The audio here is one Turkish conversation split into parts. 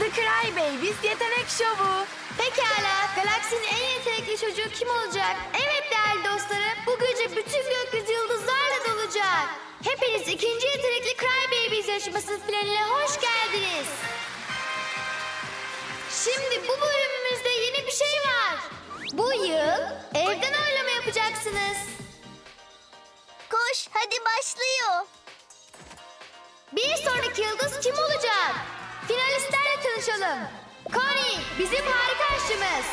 Babies yetenek şovu. Pekala, galaksinin en yetenekli çocuğu kim olacak? Evet değerli dostlarım, bu gece bütün gökyüzü yıldızlarla dolacak. Hepiniz ikinci yetenekli Cry Babies yarışması finaline hoş geldiniz. Şimdi bu bölümümüzde yeni bir şey var. Bu yıl evden oylama yapacaksınız. Koş hadi başlıyor. Bir sonraki yıldız kim olacak? Finalistlerle tanışalım. Connie, bizim harika aşçımız.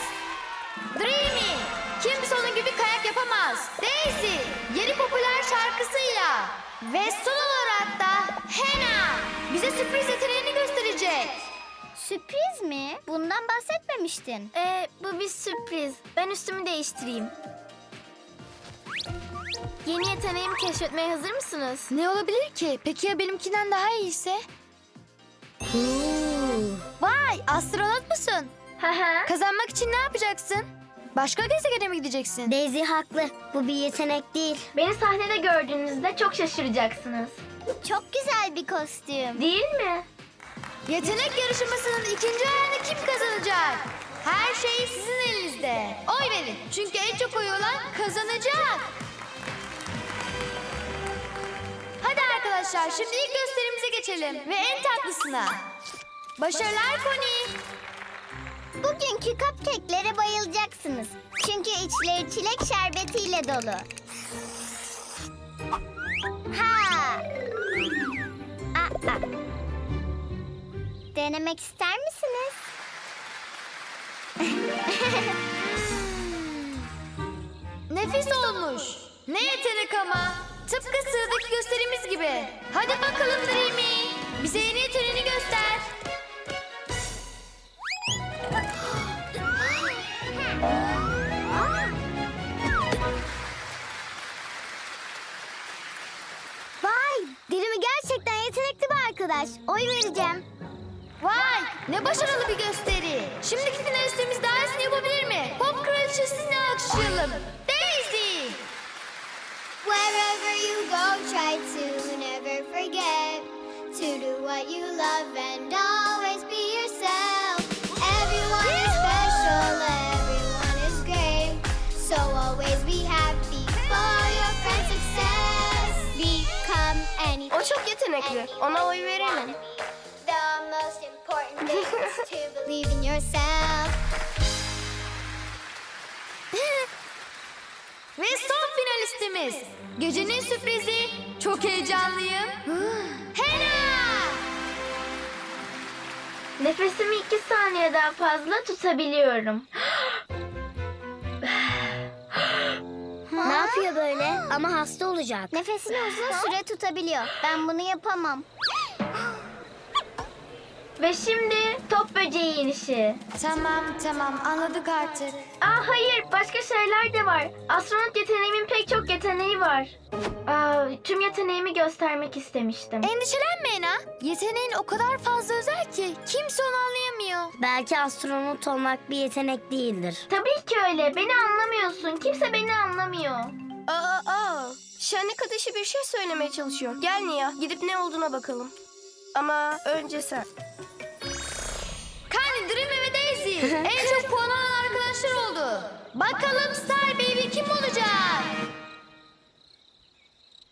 Dreamy, kimse onun gibi kayak yapamaz. Daisy, yeni popüler şarkısıyla. Ve son olarak da Hannah, bize sürpriz yeteneğini gösterecek. Sürpriz mi? Bundan bahsetmemiştin. Ee, bu bir sürpriz. Ben üstümü değiştireyim. Yeni yeteneğimi keşfetmeye hazır mısınız? Ne olabilir ki? Peki ya benimkinden daha iyiyse? Vay, astronot musun? Kazanmak için ne yapacaksın? Başka gezegene mi gideceksin? Daisy haklı. Bu bir yetenek değil. Beni sahnede gördüğünüzde çok şaşıracaksınız. Çok güzel bir kostüm. Değil mi? Yetenek yarışmasının ikinci ayağını kim kazanacak? Her şey sizin elinizde. Oy verin. Çünkü en çok oy olan kazanacak. Hadi arkadaşlar şimdi ilk gösterimize geçelim. Ve en tatlısına. Başarılar Connie. Bugünkü cupcake'lere bayılacaksınız. Çünkü içleri çilek şerbetiyle dolu. Ha! Aa, aa. Denemek ister misiniz? Nefis olmuş. Ne yetenek ama. Tıpkı sıradaki gösterimiz gibi. Hadi bakalım Dreamy. Bize yeni yeteneğini göster. Vay! Dilimi gerçekten yetenekli bir arkadaş. Oy vereceğim. Vay ne başarılı bir gösteri. Şimdiki finalistimiz daha iyisini yapabilir mi? Pop kraliçesini alkışlayalım. Daisy. Wherever you go, try to never forget to do what you love and always O çok yetenekli. Ona oy verelim. The most important thing is to believe in yourself. Ve son finalistimiz. Gecenin sürprizi. Çok heyecanlıyım. Hena. Nefesimi iki saniyeden fazla tutabiliyorum. Yapıyor böyle? Ama hasta olacak. Nefesini uzun süre tutabiliyor. Ben bunu yapamam. Ve şimdi top böceği inişi. Tamam tamam anladık artık. Aa hayır, başka şeyler de var. Astronot yeteneğimin pek çok yeteneği var. Aa, tüm yeteneğimi göstermek istemiştim. Endişelenme Hena. Yeteneğin o kadar fazla özel ki kimse onu anlayamıyor. Belki astronot olmak bir yetenek değildir. Tabii ki öyle. Beni anlamıyorsun. Kimse beni anlamıyor. Aa, aa. Şenlik ateşi bir şey söylemeye çalışıyor. Gel Nia, gidip ne olduğuna bakalım. Ama önce sen. Kandi, Dreamy ve Daisy en çok puan alan arkadaşlar oldu. Bakalım Star Baby kim olacak?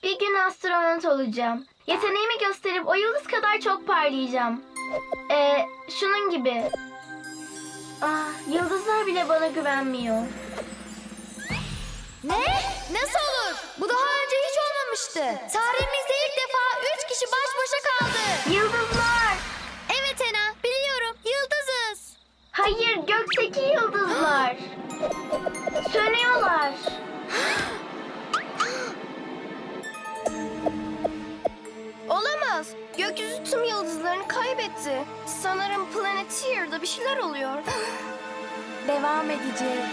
Bir gün astronot olacağım. Yeteneğimi gösterip o yıldız kadar çok parlayacağım. Ee, şunun gibi. Ah, yıldızlar bile bana güvenmiyor. Ne? Nasıl olur? Bu daha önce hiç olmamıştı. Tarihimizde ilk defa üç kişi baş başa kaldı. Yıldızlar! Evet Hena, biliyorum. Yıldızız. Hayır, gökteki yıldızlar. Sönüyorlar. Olamaz. Gökyüzü tüm yıldızlarını kaybetti. Sanırım Planeteer'da bir şeyler oluyor. Devam edecek.